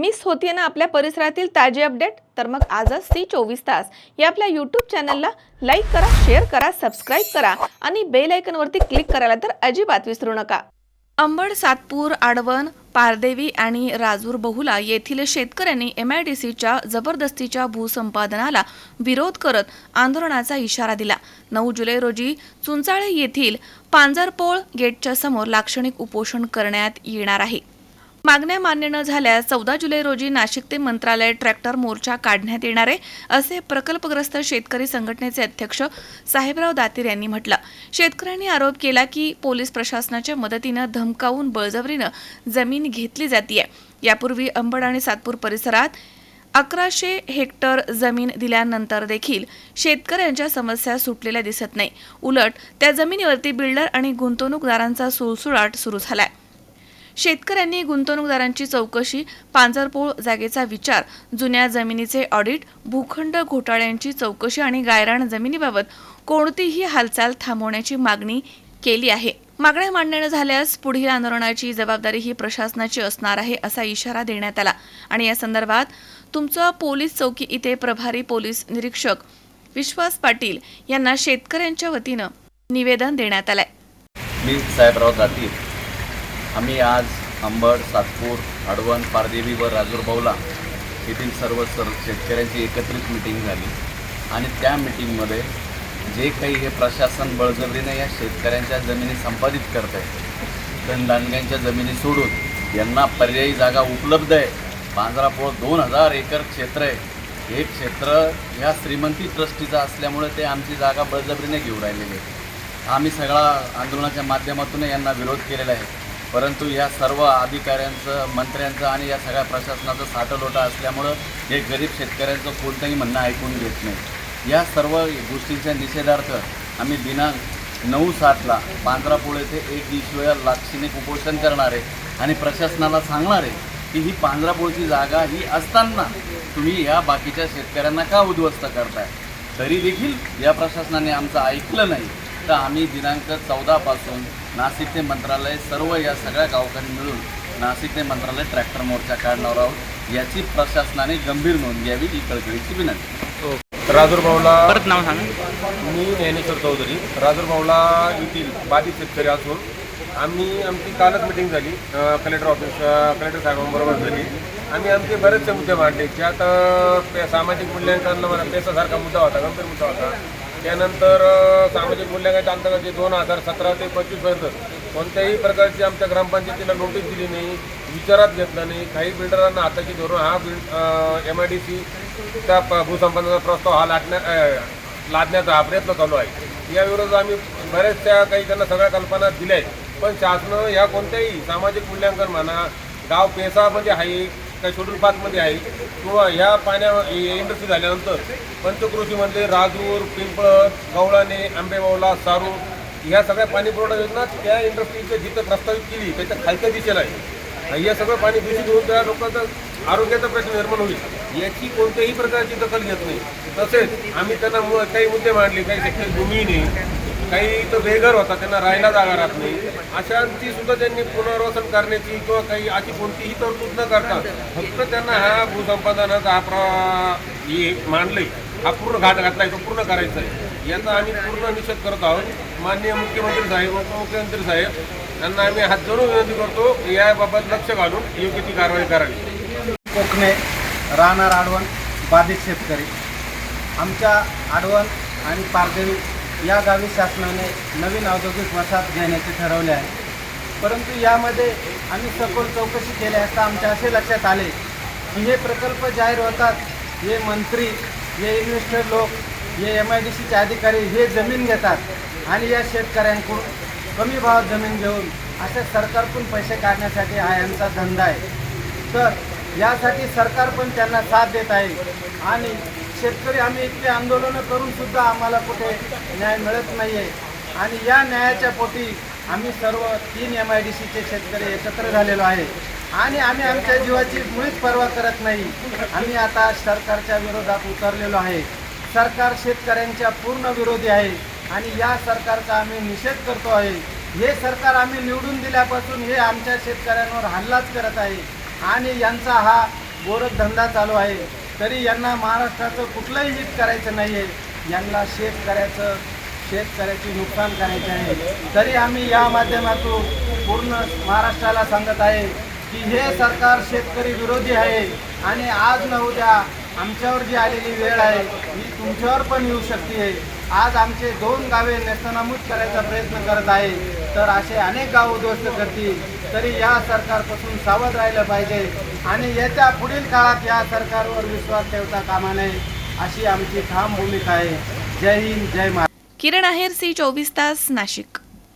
Miss होतीये ना आपल्या परिसरातील ताजे अपडेट? तर मग आजच सी चोवीस तास. या आपल्या यूट्यूब चॅनलला लाईक करा शेअर करा सबस्क्राईब करा आणि बेल आयकनवरती क्लिक करायला तर अजिबात विसरू नका. अंबड सातपूर आडवण पारदेवी आणि राजूर बहुला येथील शेतकऱ्यांनी एम आय डी सीच्या जबरदस्तीच्या भूसंपादनाला विरोध करत आंदोलनाचा इशारा दिला. नऊ जुलै रोजी चुंचाळे येथील पांजरपोळ गेटच्या समोर लाक्षणिक उपोषण करण्यात येणार आहे. मागण्या मान्य न झाल्यास चौदा जुलै रोजी नाशिक ते मंत्रालय ट्रॅक्टर मोर्चा काढण्यात येणार आहे असे प्रकल्पग्रस्त शेतकरी संघटनेचे अध्यक्ष साहेबराव दातीर यांनी म्हटलं. शेतकऱ्यांनी आरोप केला की पोलीस प्रशासनाच्या मदतीनं धमकावून बळजबरीनं जमीन घेतली जातीये. यापूर्वी अंबड आणि सातपूर परिसरात अकराशे हेक्टर जमीन दिल्यानंतर देखील शेतकऱ्यांच्या समस्या सुटलेल्या दिसत नाही. उलट त्या जमिनीवरती बिल्डर आणि गुंतवणूकदारांचा सुळसुळाट सुरू झालाय. शेतकऱ्यांनी गुंतवणूकदारांची चौकशी पांजरपोळ जागेचा विचार जुन्या जमिनीचे ऑडिट भूखंड घोटाळ्यांची चौकशी आणि गायराण जमिनीबाबत कोणतीही हालचाल थांबवण्याची मागणी केली आहे. मागण्या मांडण्या न झाल्यास पुढील आंदोलनाची जबाबदारी ही प्रशासनाची असणार आहे असा इशारा देण्यात आला. आणि या संदर्भात तुमचं पोलीस चौकी इथे प्रभारी पोलीस निरीक्षक विश्वास पाटील यांना शेतकऱ्यांच्या वतीनं निवेदन देण्यात आलंय. मी साहेबराव जातील आम्ही आज अंबड सातपूर हडवण पारदेवी व राजूरबावला येथील सर्व सर शेतकऱ्यांची एकत्रित मिटिंग झाली. आणि त्या मिटिंगमध्ये जे काही हे प्रशासन बळजबरीने या शेतकऱ्यांच्या जमिनी संपादित करत आहे धनदांडग्यांच्या जमिनी सोडून यांना पर्यायी जागा उपलब्ध आहे. पांजरापोळ दोन हजार एकर क्षेत्र आहे. हे क्षेत्र ह्या श्रीमंती ट्रस्टीचं असल्यामुळे ते आमची जागा बळजबरीने घेऊन राहिलेली आहे. आम्ही सगळा आंदोलनाच्या माध्यमातून यांना विरोध केलेला आहे. परंतु या सर्व अधिकाऱ्यांचं मंत्र्यांचं आणि या सगळ्या प्रशासनाचं साठलोटा असल्यामुळं हे गरीब शेतकऱ्यांचं कोणतंही म्हणणं ऐकून घेत नाही. या सर्व गोष्टींच्या निषेधार्थ आम्ही दिनांक नऊ सातला पांढरापूळ येथे एक दिवसीय लाक्षणिक उपोषण करणार आहे आणि प्रशासनाला सांगणार आहे की ही पांढरापूळची जागा ही असताना तुम्ही या बाकीच्या शेतकऱ्यांना का उद्ध्वस्त करताय? तरी देखील या प्रशासनाने आमचं ऐकलं नाही. तर आम्ही दिनांक चौदापासून नाशिक ते मंत्रालय सर्व या सगळ्या गावकरी मिळून नाशिक ते मंत्रालय ट्रॅक्टर मोर्चा काढणार आहोत. याची प्रशासनाने गंभीर नोंद घ्यावी ही कळकळीची विनंती. राजूरभाऊला परत नाव सांगा. मी ज्ञानेश्वर चौधरी. राजूरभाऊला येथील बाधित शेतकरी असून आम्ही आमची कालच मिटिंग झाली. कलेक्टर ऑफिस कलेक्टर साहेबांबरोबर झाली. आम्ही आमचे बरेचसे मुद्दे मांडले. अ, पे- सामाजिक मूल्यांकन मला पेसासारखा मुद्दा होता गंभीर मुद्दा होता. त्यानंतर सामाजिक मूल्यांकनाच्या अंतर्गत जे दोन हजार सतरा ते पंचवीसपर्यंत कोणत्याही प्रकारची आमच्या ग्रामपंचायतीला नोटीस दिली नाही विचारात घेतलं नाही काही बिल्डरांना हाताची धरून हा बिल्ड एम आय डी सीचा भूसंपादनाचा प्रस्ताव हा लाटण्यात लादण्याचा हा प्रयत्न चालू आहे. याविरोधात आम्ही बऱ्याचशा काही त्यांना सगळ्या कल्पना दिल्या आहेत. पण शासनं ह्या कोणत्याही सामाजिक मूल्यांकन म्हणा गाव म्हणजे हाईक काही शेड्यूल पाचमध्ये आहे किंवा ह्या पाण्या इंडस्ट्री झाल्यानंतर पंचकृषीमधले राजूर पिंपळत गवळाने आंबेबावला सारू ह्या सगळ्या पाणी पुरवठा योजना त्या इंडस्ट्रीचं जिथं प्रस्तावित केली त्याच्या खालच्या दिशेला आहे. हे सगळं पाणी दूषित होऊन त्या लोकांचा आरोग्याचा प्रश्न निर्माण होईल. याची कोणत्याही प्रकारची दखल घेत नाही. तसेच आम्ही त्यांना काही मुद्दे मांडले काही भूमी नाही काही इथं बेघर होता त्यांना राहायला जागा राहत नाही. अशांची सुद्धा त्यांनी पुनर्वसन करण्याची किंवा काही अशी कोणतीही तरतूद न करता फक्त त्यांना हा भूसंपादनाचा हा प्र हे मांडले हा पूर्ण घाट घातला आहे तो पूर्ण करायचा आहे याचा आम्ही पूर्ण निषेध करत आहोत. माननीय मुख्यमंत्री साहेब उपमुख्यमंत्री साहेब त्यांना आम्ही हात जोडून विनंती करतो याबाबत लक्ष घालून योग्य ती कारवाई करावी. कोकणे राहणार आडवण बाधित शेतकरी. आमच्या आडवण आणि पारदेवी या गावी शासनाने नवीन औद्योगिक वसाहत घेण्याचे ठरवले आहे. परंतु यामध्ये आम्ही सखोल चौकशी केली असता आमच्या असे लक्षात आले की हे प्रकल्प जाहीर होतात हे मंत्री हे इन्व्हेस्टर लोक हे एम आय डी सीचे अधिकारी हे जमीन घेतात आणि या शेतकऱ्यांकडून कमी भावात जमीन घेऊन असे सरकारकडून पैसे काढण्यासाठी हा यांचा धंदा आहे. तर यासाठी सरकार पण त्यांना साथ देत आहे आणि शेतकरी आम्ही इतके आंदोलनं करून सुद्धा आम्हाला कुठे न्याय मिळत नाही आहे आणि या न्यायाच्या पोटी आम्ही सर्व तीन एम आय डी सीचे शेतकरी एकत्र झालेलो आहे. आणि आम्ही आमच्या जीवाची मुळीच पर्वा करत नाही. आम्ही आता सरकारच्या विरोधात उतरलेलो आहे. सरकार शेतकऱ्यांच्या पूर्ण विरोधी आहे. आणि या सरकारचा आम्ही निषेध करतो आहे. हे सरकार आम्ही निवडून दिल्यापासून हे आमच्या शेतकऱ्यांवर हल्लाच करत आहे. आणि यांचा हा गोरखधंदा चालू आहे. तरी यांना महाराष्ट्राचं कुठलंही हित करायचं नाही आहे यांना शेतकऱ्याचं शेतकऱ्याची नुकसान करायचे आहे. तरी आम्ही या माध्यमातून पूर्ण महाराष्ट्राला सांगत आहे की हे सरकार शेतकरी विरोधी आहे आणि आज न उद्या आमच्यावर जी आलेली वेळ आहे ही तुमच्यावर पण येऊ शकते. आज आमचे दोन गावे नेस्तनामूत करायचा प्रयत्न करत आहे तर असे अनेक गाव उद्ध्वस्त करतील. तरी या सरकारपासून सावध राहिलं पाहिजे. आणि येत्या पुढील काळात या सरकारवर विश्वास ठेवता कामा नये अशी आमची ठाम भूमिका आहे. जय हिंद जय महाराष्ट्र. किरण आहेर सी चोवीस तास नाशिक.